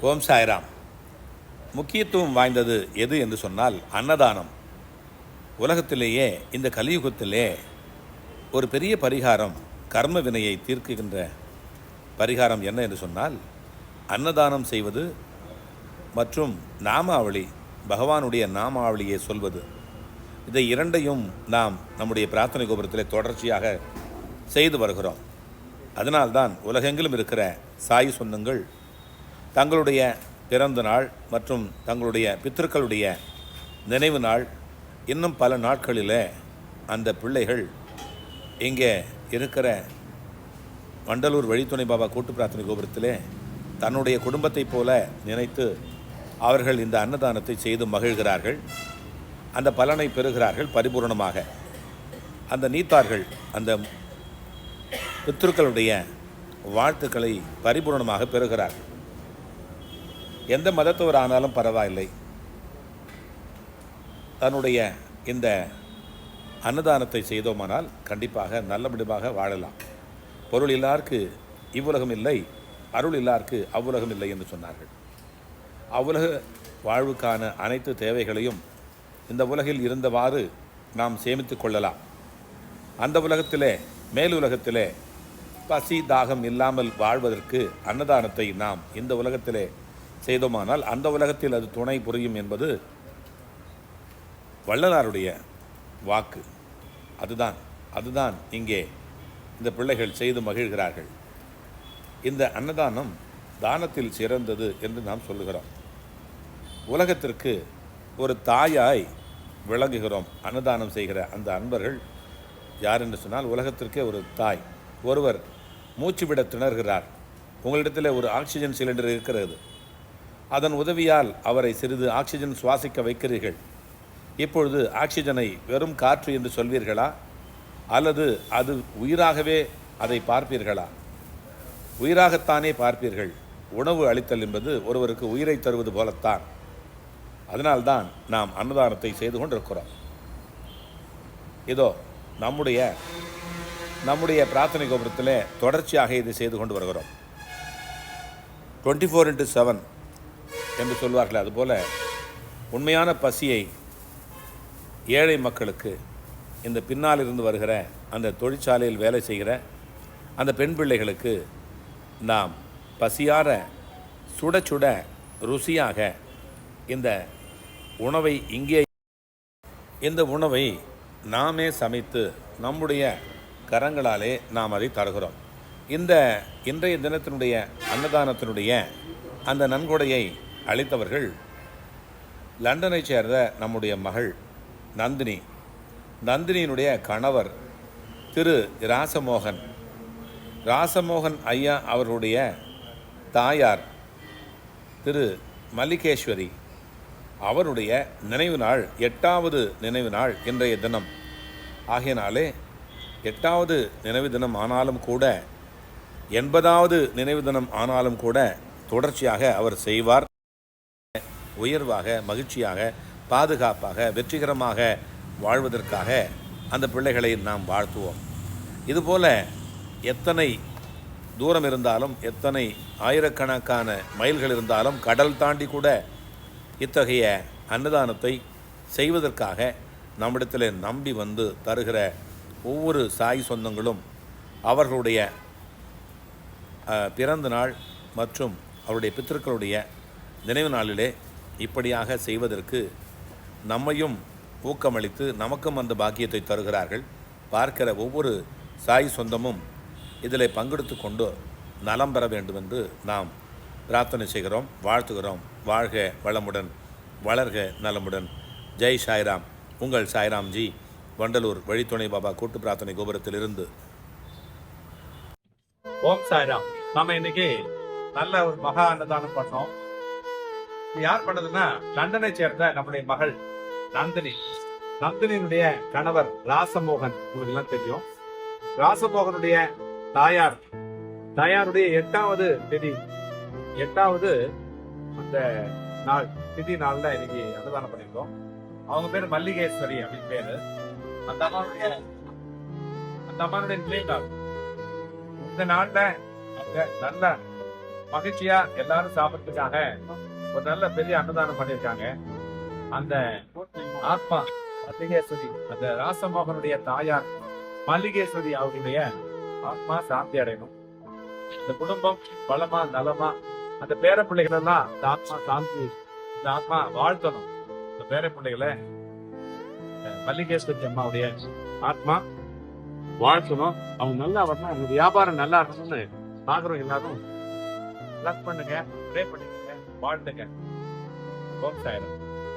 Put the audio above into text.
ஓம் சாய்ராம். முக்கியத்துவம் வாய்ந்தது எது என்று சொன்னால் அன்னதானம். உலகத்திலேயே இந்த கலியுகத்திலே ஒரு பெரிய பரிகாரம் கர்ம வினையை தீர்க்குகின்ற பரிகாரம் என்ன என்று சொன்னால் அன்னதானம் செய்வது மற்றும் நாமாவளி பகவானுடைய நாமாவளியை சொல்வது. இதை இரண்டையும் நாம் நம்முடைய பிரார்த்தனை கோபுரத்திலே தொடர்ச்சியாக செய்து வருகிறோம். அதனால்தான் உலகெங்கிலும் இருக்கிற சாய் சொந்தங்கள் தங்களுடைய பிறந்த நாள் மற்றும் தங்களுடைய பித்திருக்களுடைய நினைவு நாள் இன்னும் பல நாட்களில் அந்த பிள்ளைகள் இங்கே இருக்கிற வண்டலூர் வழித்துணை பாபா கூட்டு பிரார்த்தனை கோபுரத்திலே தன்னுடைய குடும்பத்தைப் போல நினைத்து அவர்கள் இந்த அன்னதானத்தை செய்து மகிழ்கிறார்கள். அந்த பலனை பெறுகிறார்கள் பரிபூரணமாக. அந்த நீத்தார்கள் அந்த பித்ருக்களுடைய வாழ்த்துக்களை பரிபூர்ணமாக பெறுகிறார்கள். எந்த மதத்தவர் ஆனாலும் பரவாயில்லை. தன்னுடைய இந்த அன்னதானத்தை செய்தோமானால் கண்டிப்பாக நல்லபடியாக வாழலாம். பொருள் இல்லாருக்கு இவ்வுலகம் இல்லை அருள் இல்லாருக்கு அவ்வுலகம் இல்லை என்று சொன்னார்கள். அவ்வுலக வாழ்வுக்கான அனைத்து தேவைகளையும் இந்த உலகில் இருந்தவாறு நாம் சேமித்து கொள்ளலாம். அந்த உலகத்திலே மேலுலகத்திலே பசி தாகம் இல்லாமல் வாழ்வதற்கு அன்னதானத்தை நாம் இந்த உலகத்திலே செய்தோமானால் அந்த உலகத்தில் அது துணை புரியும் என்பது வள்ளலாருடைய வாக்கு. அதுதான் அதுதான் இங்கே இந்த பிள்ளைகள் செய்து மகிழ்கிறார்கள். இந்த அன்னதானம் தானத்தில் சிறந்தது என்று நாம் சொல்லுகிறோம். உலகத்திற்கு ஒரு தாயாய் விளங்குகிறோம் அன்னதானம் செய்கிற அந்த அன்பர்கள். யார் என்று சொன்னால் உலகத்திற்கே ஒரு தாய். ஒருவர் மூச்சுவிட திணறுகிறார். உங்களிடத்தில் ஒரு ஆக்சிஜன் சிலிண்டர் இருக்கிறது. அதன் உதவியால் அவரை சிறிது ஆக்சிஜன் சுவாசிக்க வைக்கிறீர்கள். இப்பொழுது ஆக்சிஜனை வெறும் காற்று என்று சொல்வீர்களா? அல்லது அது உயிராகவே அதை பார்ப்பீர்களா? உயிராகத்தானே பார்ப்பீர்கள். உணவு அளித்தல் என்பது ஒருவருக்கு உயிரை தருவது போலத்தான். அதனால்தான் நாம் அன்னதானத்தை செய்து கொண்டிருக்கிறோம். இதோ நம்முடைய நம்முடைய பிரார்த்தனை கோபுரத்தில் தொடர்ச்சியாக இதை செய்து கொண்டு வருகிறோம். டுவெண்ட்டி ஃபோர் இன்ட்டு செவன் என்று சொல்வார்கள் அதுபோல் உண்மையான பசியை ஏழை மக்களுக்கு இந்த பின்னால் இருந்து வருகிற அந்த தொழிற்சாலையில் வேலை செய்கிற அந்த பெண் பிள்ளைகளுக்கு நாம் பசியார சுட சுட ருசியாக இந்த உணவை இங்கே இந்த உணவை நாமே சமைத்து நம்முடைய கரங்களாலே நாம் அதை தருகிறோம். இந்த இன்றைய தினத்தினுடைய அன்னதானத்தினுடைய அந்த நன்கொடையை அளித்தவர்கள் லண்டனைச் சேர்ந்த நம்முடைய மகள் நந்தினி. நந்தினியினுடைய கணவர் திரு ராசமோகன். ராசமோகன் ஐயா அவர்களுடைய தாயார் திரு மல்லிகேஸ்வரி. அவருடைய நினைவு நாள் எட்டாவது நினைவு நாள் இன்றைய தினம். ஆகையினாலே எட்டாவது நினைவு தினம் ஆனாலும் கூட எண்பதாவது நினைவு தினம் ஆனாலும் கூட தொடர்ச்சியாக அவர் செய்வார். உயர்வாக மகிழ்ச்சியாக பாதுகாப்பாக வெற்றிகரமாக வாழ்வதற்காக அந்த பிள்ளைகளை நாம் வாழ்த்துவோம். இதுபோல் எத்தனை தூரம் இருந்தாலும் எத்தனை ஆயிரக்கணக்கான மைல்கள் இருந்தாலும் கடல் தாண்டி கூட இத்தகைய அன்னதானத்தை செய்வதற்காக நம்மிடத்தில் நம்பி வந்து தருகிற ஒவ்வொரு சாய் சொந்தங்களும் அவர்களுடைய பிறந்த நாள் மற்றும் அவருடைய பித்திருக்களுடைய நினைவு நாளிலே இப்படியாக செய்வதற்கு நம்மையும் ஊக்கமளித்து நமக்கும் அந்த பாக்கியத்தை தருகிறார்கள். பார்க்கிற ஒவ்வொரு சாய் சொந்தமும் இதில் பங்கெடுத்து கொண்டு நலம் பெற வேண்டும் என்று நாம் பிரார்த்தனை செய்கிறோம். வாழ்த்துகிறோம். வாழ்க வளமுடன் வளர்க நலமுடன். ஜெய் சாய்ராம். உங்கள் சாய்ராம்ஜி வண்டலூர் வழித்துணை பாபா கூட்டு பிரார்த்தனை கோபுரத்திலிருந்து. ஓம் சாய்ராம். நம்ம இன்னைக்கு நல்ல ஒரு மகா அன்னதானம் பண்ணோம். யார் பண்ணதுன்னா லண்டனை சேர்ந்த நம்முடைய மகள் நந்தினி. நந்தினியினுடைய கணவர் ராசமோகன். உங்களுக்கு எல்லாம் தெரியும். ராசமோகனுடைய தாயார். தாயாருடைய எட்டாவது திதி. எட்டாவது அந்த நாள் திதி நாள்ல இன்னைக்கு அன்னதானம் பண்ணிருக்கோம் அவங்க பேரு மல்லிகேஸ்வரி அப்படின்னு பேரு. அந்த அம்மாவுடைய அந்த அம்மாவுடைய நிலை நாள். இந்த நாள்ல அவங்க நல்ல மகிழ்ச்சியா எல்லாரும் சாப்பிட்றதுக்காக ஒரு நல்ல பெரிய அன்னதானம் பண்ணியிருக்காங்க அந்த ஆத்மா மல்லிகேஸ்வரி அந்த ராசமோகனுடைய தாயார் மல்லிகேஸ்வரி அவர்களுடைய ஆத்மா சாந்தி அடையணும். இந்த குடும்பம் பலமா நலமா அந்த பேர பிள்ளைகள் எல்லாம் இந்த ஆத்மா சாந்தி இந்த ஆத்மா வாழ்த்தணும். இந்த பேர பிள்ளைகளை மல்லிகேஸ்வரி அம்மாவுடைய ஆத்மா வாழ்த்தணும். அவங்க நல்லா வரணும். அவங்க வியாபாரம் நல்லா இருக்கணும்னு நாகரம் எல்லாரும் லக் பண்ணுங்க ப்ரே பண்ணுங்க. வாழ்த்துங்க ஓம் சாயிரம்